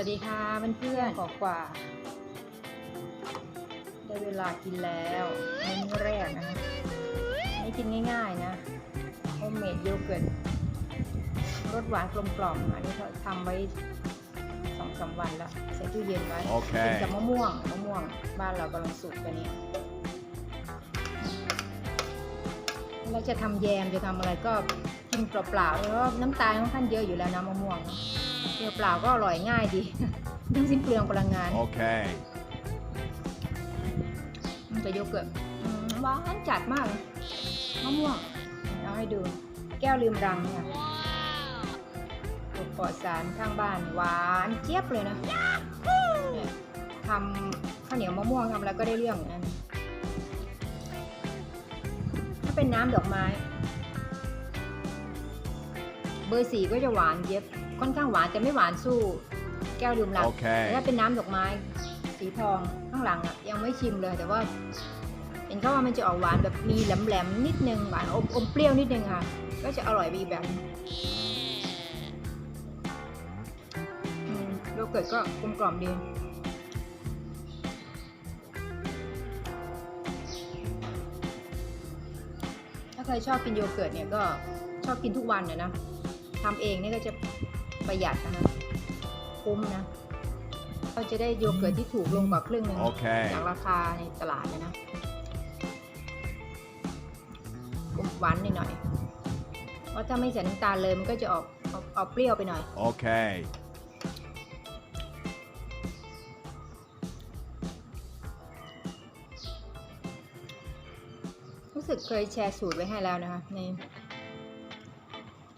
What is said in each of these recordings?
วัสดีค่ะเพื่อนๆขอกว่า ได้เวลากินแล้วมื้อแรกนะคะนี่กินง่ายๆนะโฮมเมดโยเกิร์ตรสหวานกลมกล่อมอันนี้เขาทำไว้สองสามวันแล้วใส่ตู้เย็นไว้โอเคกินกับมะม่วงมะม่วง บ้านเรากำลังสุกกันเนี่ยเราจะทำแยมจะทำอะไรก็กินเปล่าๆเพราะว่าน้ำตาลค่อนข้างเยอะอยู่แล้วนะมะม่วง เปล่าๆก็อร่อยง่ายดีไม่สิ้นเปลืองพลังงาน Okay. มันจะโยเกิร์ตอืมหวานจัดมากเลยมะม่วงเอาให้ดู แก้วลืมรังเนี่ยปลูกปลอดสารข้างบ้านหวานเจี๊ยบเลยนะเนี่ยทำข้าวเหนียวมะม่วงทำอะไรก็ได้เรื่องอย่างนั้นถ้าเป็นน้ำดอกไม้ เบอร์สี่ก็จะหวานเย็บ ค่อนข้างหวานแต่ไม่หวานสู้ แก้วลืมรังโอเค แต่ถ้าเป็นน้ำดอกไม้ สีทองข้างหลังอะยังไม่ชิมเลยแต่ว่าเห็นเขาว่ามันจะออกหวานแบบมีแหลมๆนิดนึงหวานอมอมเปรี้ยวนิดนึงค่ะ ก็จะอร่อยไปอีกแบบนึงอืมโยเกิร์ตก็กลมกล่อมดี ถ้าใครชอบกินโยเกิร์ตเนี่ยก็ชอบกินทุกวันเนี่ยนะทำเองเนี่ยก็จะ ประหยัดนะคะคุ้มนะเราจะได้โยเกิร์ตที่ถูกลงกว่าครึ่งหนึงโอเค จากราคาในตลาดเลยนะหวานหน่อยๆเพราะถ้าไม่ใส่น้ำตาลเลยมันก็จะออกออกออกเปรี้ยวไปหน่อย Okay. รู้สึกเคยแชร์สูตรไว้ให้แล้วนะคะ ใน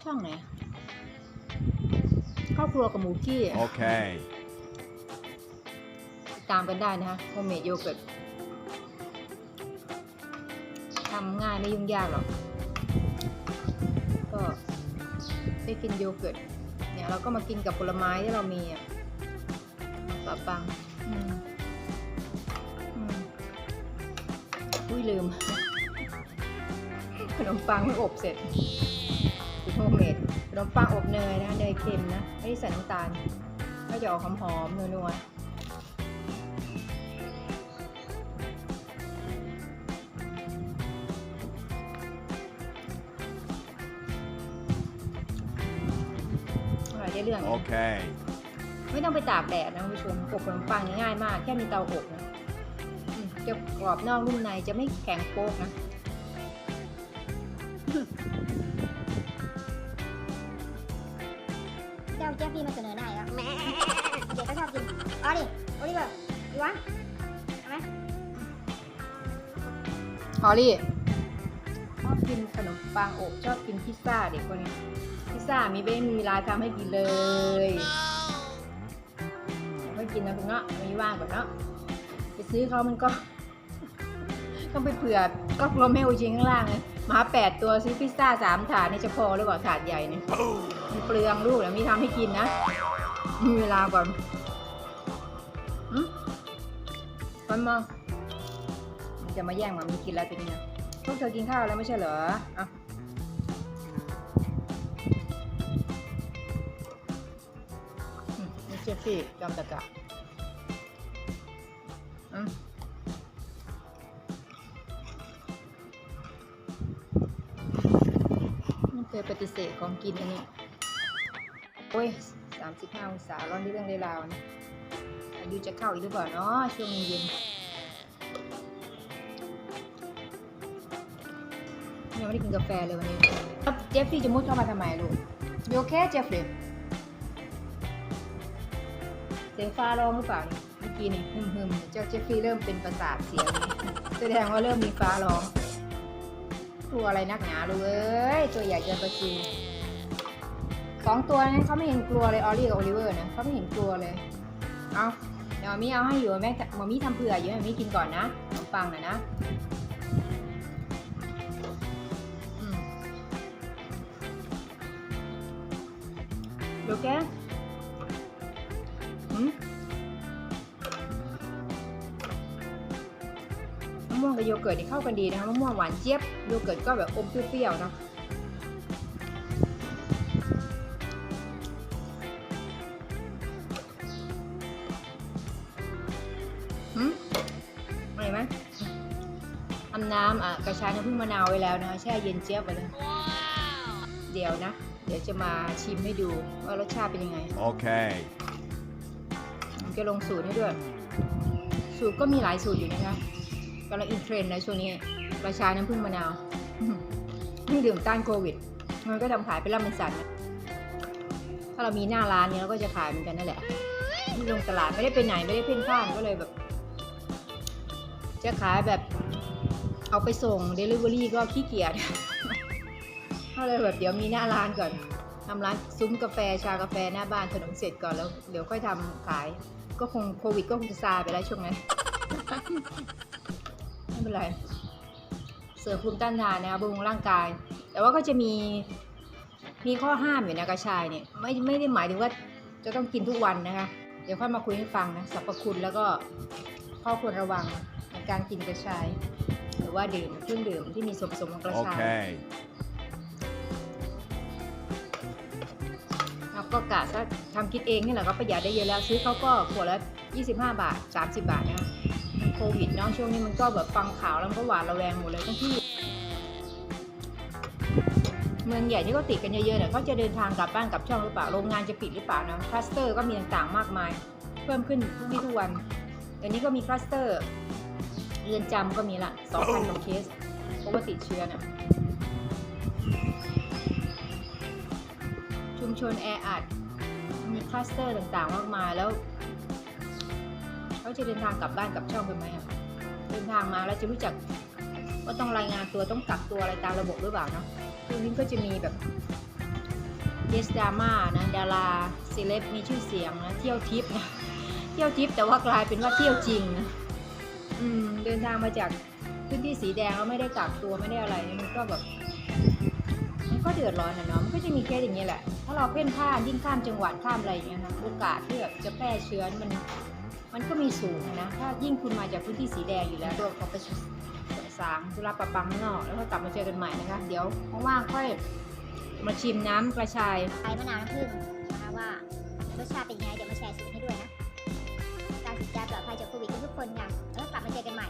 ช่องไหน ครอบครัวกับหมูกี้ Okay. ติดตามกันได้นะคะโฮมเมดโยเกิร์ตทำง่ายไม่ยุ่งยากหรอก ก็ได้กินโยเกิร์ตเนี่ยเราก็มากินกับผลไม้ที่เรามีอะปะปังอืมอืมอุ้ยลืม ขนมปังเพิ่งอบเสร็จเป็น โฮมเมดขนมปังอบเนยนะเนยเค็มนะไม่ได้ใส่น้ำตาลก็จะออกหอมๆนัวๆอร่อยได้เรื่อง Okay. ไม่ต้องไปตากแดดนะคุณผู้ชมอบขนมปังง่ายมาก แค่มีเตาอบนะอืมจะกรอบนอกนุ่มในจะไม่แข็งโป๊กนะ เจ้าเจ๊พี่มาเสนอหน้าอีกแล้วแม่เด็กก็ชอบกินเอาดิเอาดิเบอร์ดีวะเอาไหมฮอลลี่ชอบกินขนมปังอบชอบกินพิซซ่าเด็กคนนี้พิซซ่ามีไม่มีร้านทำให้กินเลยไม่กินนะคุณเนาะมีว่างก่อนเนาะไปซื้อเขามันก็ ต้องไปเผื่อก็กลัวแม่อุจริงข้างล่างเลยห มาแปดตัวซื้อพิซซ่าสามถาดนี่จะพอหรือเปล่าถาดใหญ่เนี่ยมันเปลืองลูกแล้วมีทำให้กินนะ มีเวลาก่อนอืมก่อนมามันจะมาแย่งมามีกินแล้วตัวนี้นะพวกเธอกินข้าวแล้วไม่ใช่เหรออะอืมนี่เจฟฟี่จอมตะกะอืม เคยปฏิเสธของกินอันนี้โอ้ยสามสิบห้าองศาร้อนที่เรื่องได้ราวนะอายุจะเข้าอีกหรือเปล่าเนาะช่วงเย็นยังไม่ได้กินกาแฟเลยวันนี้แล้วเจฟฟี่จะมุดเข้ามาทำไมลูกโอเคเจฟฟี่เสียงฟ้าร้องหรือเปล่าเนี่ยเมื่อกี้นี่ฮึมฮึมๆเจ้าเจฟฟี่เริ่มเป็นประสาทเสียงแสดงว่าเริ่มมีฟ้าร้อง กลัวอะไรนักหนาลูเอ้ยตัวใหญ่เกินไปจริงสองตัวนั้นเขาไม่เห็นกลัวเลยออลลี่กับโอลิเวอร์นะเขาไม่เห็นกลัวเลย เอาเดี๋ยวมามีเอาให้อยู่แม่มามีทำเผื่ออยู่ให้มามีกินก่อนนะขนมปังหน่อยนะอืมดูแกอืม ม่วงกับโยเกิร์ตนี่เข้ากันดีนะคะมะม่วงหวานเจี๊ยบโยเกิร์ตก็แบบอมเปรี้ยวๆนะอืมอะไรไหมทำน้ำอะกระชายน้ำผึ้งมะนาวไว้แล้วนะคะแช่เย็นเจี๊ยบไปเลยเดี๋ยวนะ เดี๋ยวจะมาชิมให้ดูว่ารสชาติเป็นยังไง โอเคจะลงสูตรให้ด้วย สูตรก็มีหลายสูตรอยู่นะคะ กำลังอินเทรนด์นะช่วงนี้ระชายน้ำผึ้งมะนาวนี่ดื่มต้านโควิด มันก็ทำขายเป็นร่ำเป็นสันถ้าเรามีหน้าร้านเนี้ยเราก็จะขายเหมือนกันนั่นแหละที่ลงตลาดไม่ได้ไปไหนไม่ได้เพ่นพ่านก็เลยแบบ จะขายแบบเอาไปส่ง Delivery ก็ขี้เกียจก็เลยแบบเดี๋ยวมีหน้าร้านก่อนทำร้านซุ้มกาแฟชากาแฟหน้าบ้านขนมเสร็จก่อนแล้วเดี๋ยวค่อยทำขาย ก็คงโควิดก็คงจะซาไปแล้วช่วงนั้น ไม่เป็นไร เสริมภูมิต้านทานนะคะบำรุงร่างกาย แต่ว่าก็จะมีมีข้อห้ามอยู่นะกระชายเนี่ยไม่ไม่ได้หมายถึงว่าจะต้องกินทุกวันนะคะ เดี๋ยวค่อยมาคุยให้ฟังนะสรรพคุณแล้วก็ข้อควรระวังในการกินกระชาย หรือว่าดื่มเครื่องดื่มที่มีส่วนผสมของกระชาย Okay. เราก็กะถ้าทำคิดเองนี่แหละก็ประหยัดได้เยอะแล้ว ซื้อเขาก็ขวดละ25 บาท 30 บาทนะคะมันโควิดเนาะช่วงนี้มันก็แบบฟังข่าวแล้วมันก็หวาดระแวงหมดเลยทั้งที่เมืองใหญ่ที่เขาติดกันเยอะๆเนี่ยเขาจะเดินทางกลับบ้านกลับช่องหรือเปล่าโรงงานจะปิดหรือเปล่านะคลัสเตอร์ก็มีต่างๆมากมาย เพิ่มขึ้นทุกวี่ทุกวันเดี๋ยวนี้ก็มีคลัสเตอร์เรือนจำก็มีละ2,000กว่าเคสเพราะว่าติดเชื้อน่ะชุมชนแออัดมีคลัสเตอร์ต่างๆมากมายแล้ว เขาจะเดินทางกลับบ้านกลับช่องกันไหมอะเดินทางมาแล้วจะรู้จักว่าต้องรายงานตัวต้องกักตัวอะไรตามระบบหรือเปล่าเนาะช่วงนี้ก็จะมีแบบเยสดาม่านะดาราเซเลบมีชื่อเสียงนะเที่ยวทิปนะเที่ยวทิปแต่ว่ากลายเป็นว่าเที่ยวจริงนะอืมเดินทางมาจากพื้นที่สีแดงแล้วไม่ได้กักตัวไม่ได้อะไรนี่ยมันก็แบบ ก็เดือดร้อนนะเนาะมันก็จะมีแค่อย่างเงี้ยแหละ ถ้าเราเพ่นผ้ายิ่งข้ามจังหวัดข้ามอะไรอย่างเงี้ยนะโอกาสที่แบบจะแพร่เชื้อมันมันก็มีสูงนะถ้ายิ่งคุณมาจากพื้นที่สีแดงอยู่แล้วรวมกับประชาสางจุราปะปังนอก แล้วก็กลับมาเจอกันใหม่นะคะ เดี๋ยวว่างๆค่อยมาชิมน้ำกระชายใช้มะนาวน้ำผึ้งนะคะว่ารสชาติเป็นไงเดี๋ยวมาแชร์สูตรให้ด้วยนะ การศึกษาปลอดภัยจากโควิดทุกคนค่ะแล้วกลับมาเจอกันใหม่